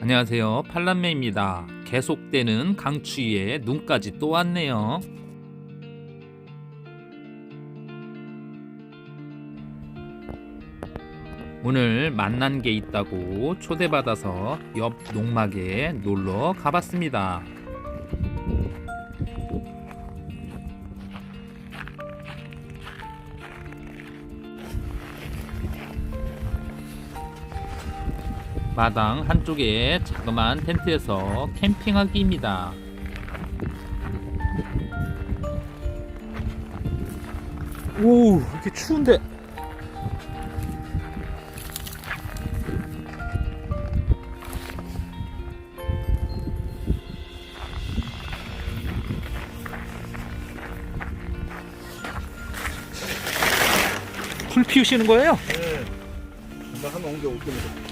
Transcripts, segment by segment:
안녕하세요. 팔남매입니다. 계속되는 강추위에 눈까지 또 왔네요. 오늘 만난 게 있다고 초대받아서 옆 농막에 놀러 가봤습니다. 마당 한쪽에 자그마한 텐트에서 캠핑하기입니다. 오, 이렇게 추운데. 불 피우시는 거예요? 네. 나 한번 옮겨 올 겁니다.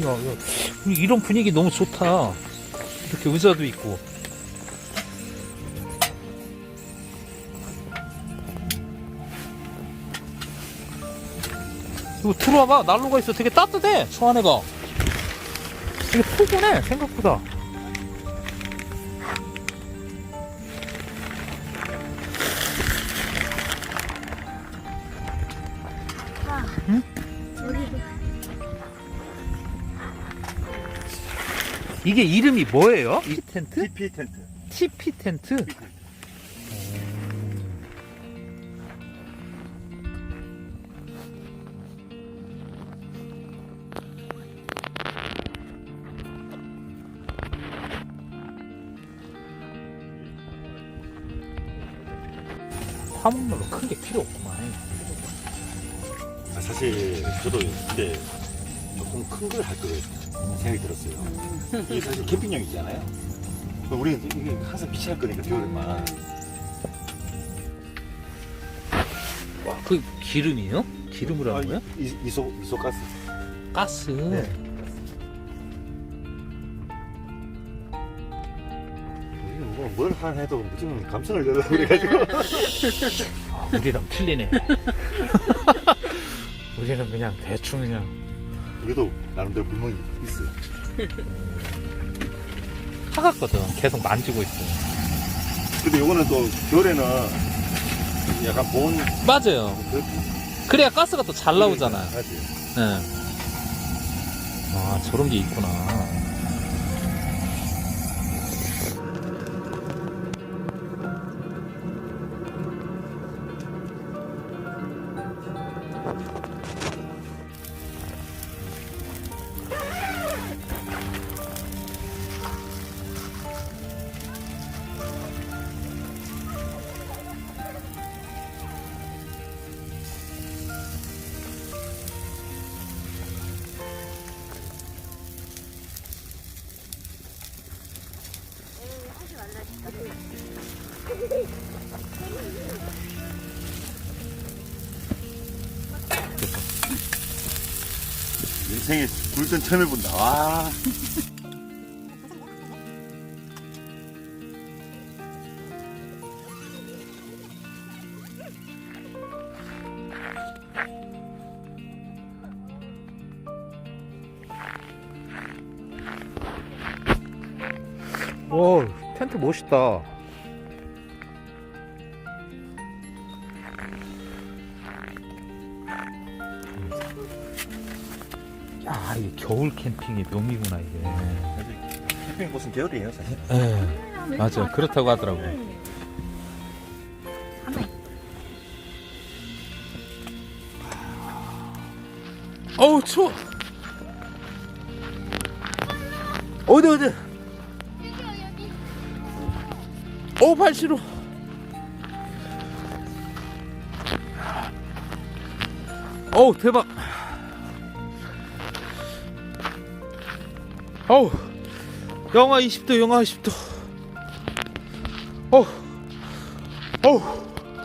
야, 야, 이런 분위기 너무 좋다. 이렇게 의자도 있고. 이거 들어와봐. 난로가 있어. 되게 따뜻해. 저 안에가. 되게 포근해. 생각보다. 이게 이름이 뭐예요? 이 텐트? TP 텐트. TP 텐트? 화목난로 큰 게 필요 없구만. 아, 사실 저도 근데 조금 큰 걸 할 거예요. 생각이 들었어요. 이게 사실 캠핑용이잖아요. 우리는 이게 항상 비치할 거니까 겨울에만. 그 기름이요? 기름으로 하는 거야? 아, 이, 이소 이소 가스. 가스. 네. 우리는 뭐뭘 하나 해도 무조건 감성을 내려고 그래가지고. 아, 우리랑 틀리네. 우리는 그냥 대충 그냥 그래도 나름대로 불멍이 있어요. 타갔거든. 계속 만지고 있어. 근데 요거는 또 겨울에는 약간 보온 맞아요. 그 그래야 가스가 더잘 나오잖아. 하지. 네. 아, 저런 게 있구나. 인생에 굴전 처음 해본다. 와. 오, 텐트 멋있다. 야, 이게 겨울 캠핑의 묘미구나, 이게. 캠핑 곳은 겨울이에요, 사실. 예, 맞아. 그렇다고 하더라고요. 어우, 추워! 어디, 어디? 어우, 발 시려. 어우, 대박. 어우, 영하 20도, 영하 20도. 어우, 어우.